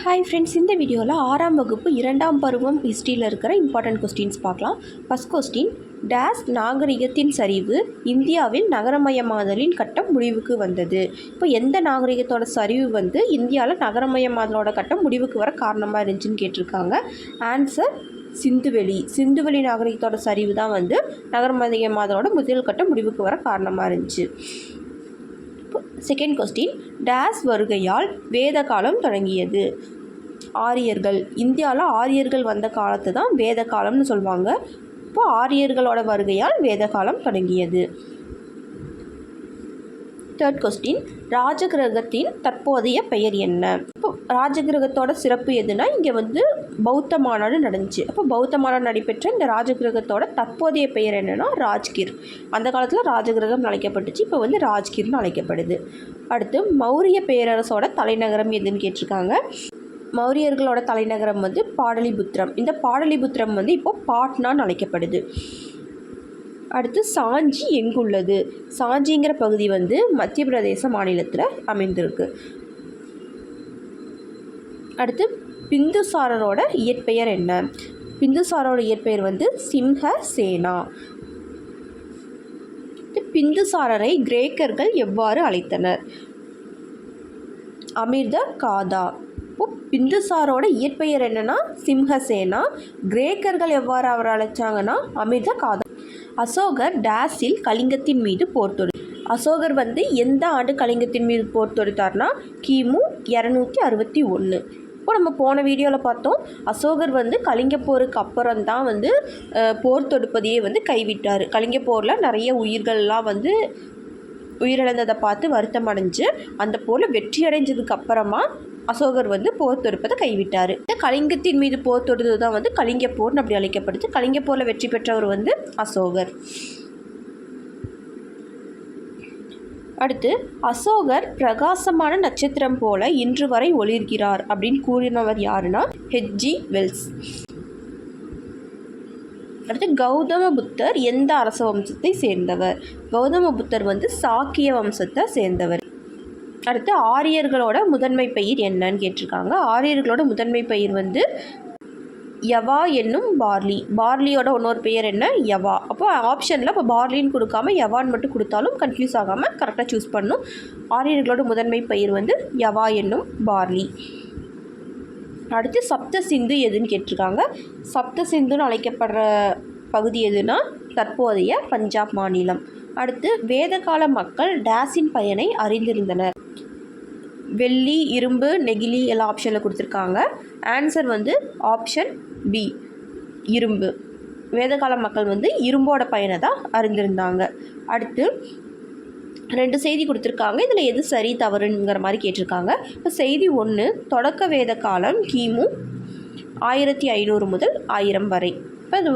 Hi friends இந்த வீடியோவில் ஆறாம் வகுப்பு இரண்டாம் பருவம் ஹிஸ்ட்ரியில் இருக்கிற இம்பார்ட்டன்ட் கொஸ்டின்ஸ் பார்க்கலாம். ஃபஸ்ட் கொஸ்டின் டேஸ் நாகரிகத்தின் சரிவு இந்தியாவில் நகரமயமாதலின் கட்டம் முடிவுக்கு வந்தது. இப்போ எந்த நாகரிகத்தோட சரிவு வந்து இந்தியாவில் நகரமயமாதலோட கட்டம் முடிவுக்கு வர காரணமாக இருந்துச்சுன்னு கேட்டிருக்காங்க. ஆன்சர் சிந்துவெளி. சிந்துவெளி நாகரிகத்தோட சரிவு தான் வந்து நகரமயமாதலோட முதல் கட்டம் முடிவுக்கு வர காரணமாக இருந்துச்சு. செகண்ட் கொஸ்டின் டேஸ் வருகையால் வேத காலம் தொடங்கியது. ஆரியர்கள். இந்தியாவில் ஆரியர்கள் வந்த காலத்தை தான் வேத காலம்னு சொல்லுவாங்க இப்போ ஆரியர்களோட வருகையால் வேத காலம் தொடங்கியது. தேர்ட் கொஸ்டின் ராஜகிரகத்தின் தற்போதைய பெயர் என்ன? இப்போ ராஜகிரகத்தோட சிறப்பு எதுனா இங்கே வந்து பௌத்த மாநாடு நடந்துச்சு. அப்போ பௌத்த மாநாடு நடைபெற்ற இந்த ராஜகிரகத்தோட தற்போதைய பெயர் என்னன்னா ராஜ்கிர். அந்த காலத்தில் ராஜகிரகம் அழைக்கப்பட்டுச்சு இப்போ வந்து ராஜ்கிர்னு அழைக்கப்படுது. அடுத்து மௌரிய பேரரசோட தலைநகரம் எதுன்னு கேட்டிருக்காங்க. மௌரியர்களோட தலைநகரம் வந்து பாடலிபுத்திரம். இந்த பாடலிபுத்திரம் வந்து இப்போ பாட்னான்னு அழைக்கப்படுது. அடுத்து சாஞ்சி எங்குள்ளது? சாஞ்சிங்கிற பகுதி வந்து மத்திய பிரதேச மாநிலத்தில் அமைந்திருக்கு. அடுத்து பிந்துசாரரோட இயற்பெயர் என்ன? பிந்துசாரோட இயற்பெயர் வந்து சிம்ஹ சேனா. பிந்துசாரரை கிரேக்கர்கள் எவ்வாறு அழைத்தனர்? அமிர்த காதா. இப்போ பிந்துசாரோட இயற்பெயர் என்னன்னா சிம்ஹசேனா கிரேக்கர்கள் எவ்வாறு அவர் அழைச்சாங்கன்னா அமிர்த காதா. அசோகர் டேஸில் கலிங்கத்தின் மீது போர் தொடு அசோகர் வந்து எந்த ஆண்டு கலிங்கத்தின் மீது போர் தொடுத்தார்னா கிமு இரநூத்தி அறுபத்தி ஒன்று இப்போ நம்ம போன வீடியோவில் பார்த்தோம் அசோகர் வந்து கலிங்க போருக்கு அப்புறம் தான் வந்து போர் தொடுப்பதையே வந்து கைவிட்டார். கலிங்க போரில் நிறைய உயிர்கள்லாம் வந்து உயிரிழந்ததை பார்த்து வருத்தம் அடைஞ்சு அந்த போரில் வெற்றி அடைஞ்சதுக்கு அப்புறமா அசோகர் வந்து போர் தொடுப்பதை கைவிட்டார். இந்த கலிங்கத்தின் மீது போர் தொடுத்தது தான் வந்து கலிங்க போர்னு அப்படி அழைக்கப்படுது. கலிங்க போரில் வெற்றி பெற்றவர் வந்து அசோகர். அடுத்து அசோகர் பிரகாசமான நட்சத்திரம் போல இன்று வரை ஒளிர்கிறார் அப்படின்னு கூறினவர் யாருன்னா ஹெச்ஜி வெல்ஸ் அடுத்து கௌதம புத்தர் எந்த அரச வம்சத்தை சேர்ந்தவர்? கௌதம புத்தர் வந்து சாக்கிய வம்சத்தை சேர்ந்தவர். அடுத்து ஆரியர்களோட முதன்மை பயிர் என்னன்னு கேட்டிருக்காங்க. ஆரியர்களோட முதன்மை பயிர் வந்து யவா என்னும் பார்லி. பார்லியோட இன்னொரு பெயர் என்ன? யவா. அப்போ ஆப்ஷனில் இப்போ பார்லின்னு கொடுக்காம யவான்னு மட்டும் கொடுத்தாலும் கன்ஃபியூஸ் ஆகாமல் கரெக்டாக சூஸ் பண்ணும். ஆரியர்களோட முதன்மை பயிர் வந்து யவா என்னும் பார்லி. அடுத்து சப்த சிந்து எதுன்னு கேட்டிருக்காங்க. சப்த சிந்துன்னு அழைக்கப்படுற பகுதி எதுனா தற்போதைய பஞ்சாப் மாநிலம். அடுத்து வேதகால மக்கள் டேஸின் பயனை அறிந்திருந்தனர். வெள்ளி இரும்பு நெகிழி எல்லா ஆப்ஷனில் கொடுத்துருக்காங்க. ஆன்சர் வந்து ஆப்ஷன் பி இரும்பு. வேதகால மக்கள் வந்து இரும்போட பயனை தான் அறிந்திருந்தாங்க. அடுத்து ரெண்டு செய்தி கொடுத்துருக்காங்க. இதில் எது சரி தவறுங்கிற மாதிரி கேட்டிருக்காங்க. இப்போ செய்தி ஒன்று தொடக்க வேத காலம் கிமு ஆயிரத்தி ஐநூறு முதல் ஆயிரம் வரை. இப்போ அது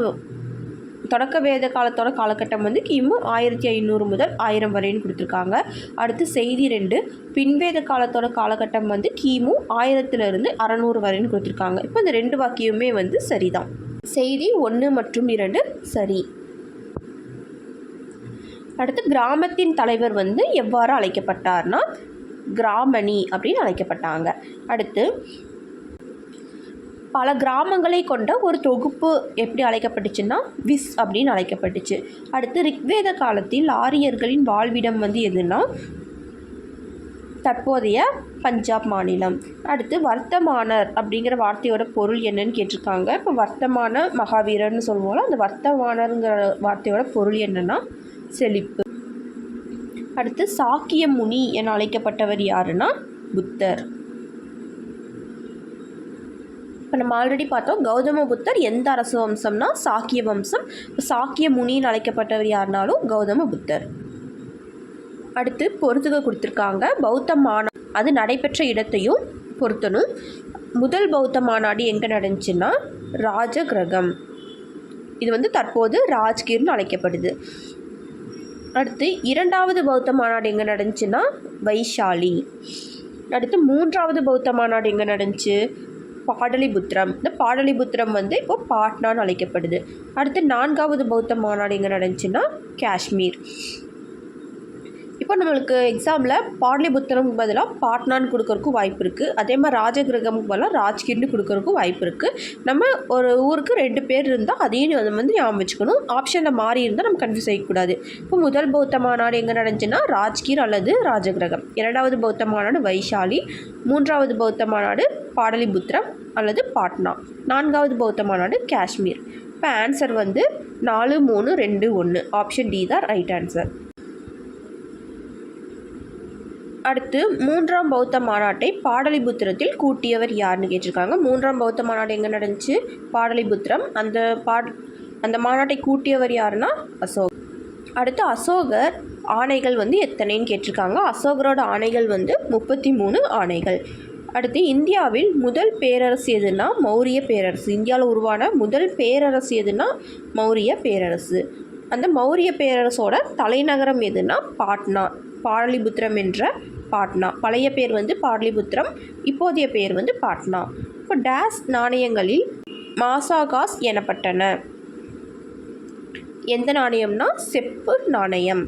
தொடக்க வேத காலத்தோட காலகட்டம் வந்து கிமு ஆயிரத்தி ஐநூறு முதல் ஆயிரம் வரைன்னு கொடுத்துருக்காங்க. அடுத்து செய்தி ரெண்டு பின்வேத காலத்தோட காலகட்டம் வந்து கிமு ஆயிரத்துலேருந்து அறநூறு வரைன்னு கொடுத்துருக்காங்க. இப்போ இந்த ரெண்டு வாக்கியமே வந்து சரிதான். செய்தி ஒன்று மற்றும் இரண்டு சரி. அடுத்து கிராமத்தின் தலைவர் வந்து எவ்வாறு அழைக்கப்பட்டார்னா கிராமணி அப்படின்னு அழைக்கப்பட்டாங்க. அடுத்து பல கிராமங்களை கொண்ட ஒரு தொகுப்பு எப்படி அழைக்கப்பட்டுச்சுன்னா விஸ் அப்படின்னு அழைக்கப்பட்டுச்சு. அடுத்து ரிக்வேத காலத்தில் ஆரியர்களின் வாழ்விடம் வந்து எதுனா தற்போதைய பஞ்சாப் மாநிலம். அடுத்து வர்த்தமானர் அப்படிங்கிற வார்த்தையோட பொருள் என்னன்னு கேட்டிருக்காங்க. இப்போ வர்த்தமான மகாவீரர்னு சொல்லுவோம்ல அந்த வர்த்தமானருங்கிற வார்த்தையோட பொருள் என்னன்னா செழிப்பு. அடுத்து சாக்கிய முனி என அழைக்கப்பட்டவர் யாருன்னா புத்தர். இப்போ நம்ம ஆல்ரெடி பார்த்தோம் கௌதம புத்தர் எந்த அரச வம்சம்னா சாக்கிய வம்சம். இப்போ சாக்கிய முனின்னு அழைக்கப்பட்டவர் யாருனாலும் கௌதம புத்தர் அடுத்து பொறுத்துக கொடுத்துருக்காங்க பௌத்த மாநா அது நடைபெற்ற இடத்தையும் பொருத்தணும். முதல் பௌத்த மாநாடு எங்கே நடந்துச்சுன்னா ராஜகிரகம். இது வந்து தற்போது ராஜ்கிர்னு அழைக்கப்படுது. அடுத்து இரண்டாவது பௌத்த மாநாடு எங்கே நடந்துச்சுன்னா வைஷாலி. அடுத்து மூன்றாவது பௌத்த மாநாடு எங்கே நடந்துச்சு? பாடலிபுத்திரம். இந்த பாடலிபுத்திரம் வந்து இப்போ பாட்னான்னு அழைக்கப்படுது. அடுத்து நான்காவது பௌத்த மாநாடு எங்கே நடந்துச்சுன்னா காஷ்மீர். இப்போ நம்மளுக்கு எக்ஸாமில் பாடலிபுத்திரம் பதிலாக பாட்னான்னு கொடுக்கறக்கும் வாய்ப்பு இருக்குது அதே மாதிரி ராஜகிரகமுக்கு பதிலாக ராஜ்கிர்னு கொடுக்கறக்கும் வாய்ப்பு இருக்குது நம்ம ஒரு ஊருக்கு ரெண்டு பேர் இருந்தால் அதையும் நம்ம வந்து ஞாபகம் வச்சுக்கணும். ஆப்ஷனில் மாறி இருந்தால் நம்ம கன்ஃபியூஸ் ஆகிக்கூடாது இப்போ முதல் பௌத்த மாநாடு எங்கே நடந்துச்சுன்னா ராஜ்கீர் அல்லது ராஜகிரகம். இரண்டாவது பௌத்த மாநாடு வைஷாலி. மூன்றாவது பௌத்த மாநாடு பாடலிபுத்திரம். அல்லது பாட்னா நான்காவது பௌத்த மாநாடு காஷ்மீர். இப்போ ஆன்சர் வந்து நாலு மூணு ரெண்டு ஒன்று ஆப்ஷன் டி தான் ரைட் ஆன்சர் அடுத்து மூன்றாம் பௌத்த மாநாட்டை பாடலிபுத்திரத்தில் கூட்டியவர் யாருன்னு கேட்டிருக்காங்க. மூன்றாம் பௌத்த மாநாடு எங்கே நடந்துச்சு? பாடலிபுத்திரம். அந்த பாட் அந்த மாநாட்டை கூட்டியவர் யாருன்னா? அசோக். அடுத்து அசோகர் ஆணைகள் வந்து எத்தனைன்னு கேட்டிருக்காங்க. அசோகரோட ஆணைகள் வந்து முப்பத்தி மூணு ஆணைகள். அடுத்து இந்தியாவில் முதல் பேரரசு எதுனா மௌரிய பேரரசு. இந்தியாவில் உருவான முதல் பேரரசு எதுனா மௌரிய பேரரசு. அந்த மௌரிய பேரரசோட தலைநகரம் எதுனா பாட்னா பாடலிபுத்திரம் என்ற பாட்னா. பழைய பேர் வந்து பாடலிபுத்திரம் இப்போதைய பேர் வந்து பாட்னா. இப்போ டேஸ் நாணயங்களில் மாசாகாஸ் எனப்பட்டன. எந்த நாணயம்னா செப்பு நாணயம்.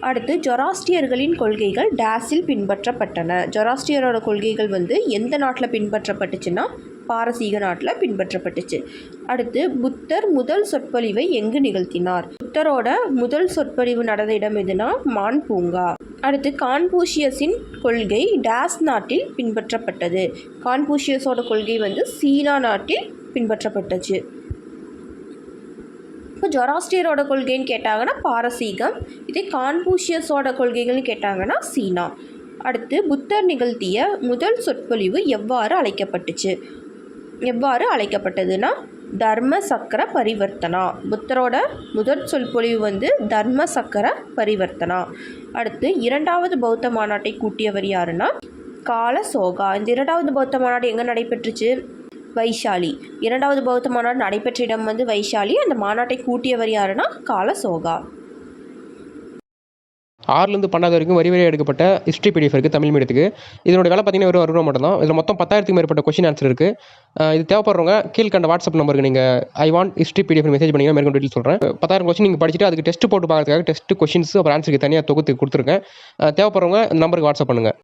அடுத்து ஜொராஸ்டியர்களின் கொள்கைகள் டேஸில் பின்பற்றப்பட்டன. ஜொராஸ்டியரோட கொள்கைகள் வந்து எந்த நாட்டில் பின்பற்றப்பட்டுச்சுன்னா பாரசீக நாட்டில் பின்பற்றப்பட்டுச்சு. அடுத்து புத்தர் முதல் சொற்பொழிவை எங்கு நிகழ்த்தினார்? புத்தரோட முதல் சொற்பொழிவு நடந்த இடம் எதுனா மான் பூங்கா அடுத்து கான்பூஷியஸின் கொள்கை டேஸ் நாட்டில் பின்பற்றப்பட்டது. கான்பூஷியஸோட கொள்கை வந்து சீனா நாட்டில் பின்பற்றப்பட்டுச்சு. இப்போ ஜொராஸ்டியரோட கொள்கைன்னு கேட்டாங்கன்னா பாரசீகம் இதே கான்பூஷியஸோட கொள்கைகள்னு கேட்டாங்கன்னா சீனா. அடுத்து புத்தர் நிகழ்த்திய முதல் சொற்பொழிவு எவ்வாறு அழைக்கப்பட்டுச்சு? எவ்வாறு அழைக்கப்பட்டதுன்னா தர்ம சக்கர பரிவர்த்தனா. புத்தரோட முதல் சொற்பொழிவு வந்து தர்ம சக்கர பரிவர்த்தனா. அடுத்து இரண்டாவது பௌத்த மாநாட்டை கூட்டியவர் யாருன்னா கால சோகா இந்த இரண்டாவது பௌத்த மாநாடு எங்கே நடைபெற்றுச்சு? வைஷாலி. இரண்டாவது பௌத்த மாநாடு நடைபெற்ற இடம் வந்து வைஷாலி. அந்த மாநாட்டை கூட்டியவர் யாருன்னா காலசோகா ஆறுலேருந்து பன்னெண்டு வரைக்கும் வரி வரியாக எடுக்கப்பட்ட ஹிஸ்ட்ரி பிடிஎஃப் இருக்குது தமிழ் மீடியத்துக்கு இதனோட வேலை பார்த்தீங்கன்னா ஒரு அறுபது மட்டும் தான் இதில் மொத்தம் பத்தாயிரத்துக்கு மேற்பட்ட கொஷின் ஆன்சர் இருக்குது இது தேவைப்படுறவங்க கீழ்கண்ட வாட்ஸ்அப் நம்பருக்கு நீங்கள் I want history PDF message பண்ணிங்கன்னா மேற்கொண்டு டீட்டெயில் சொல்கிறேன் பத்தாயிரம் கொஸ்டின் நீங்கள் படிச்சுட்டு அதுக்கு டெஸ்ட் போட்டு பார்க்கறதுக்காக டெஸ்ட் கொஷின்ஸ் அப்புறம் ஆன்சருக்கு தனியாக தொகுத்து கொடுத்துருக்கேன். தேவைப்படுறவங்க நம்பருக்கு வாட்ஸ்அப் பண்ணுங்கள்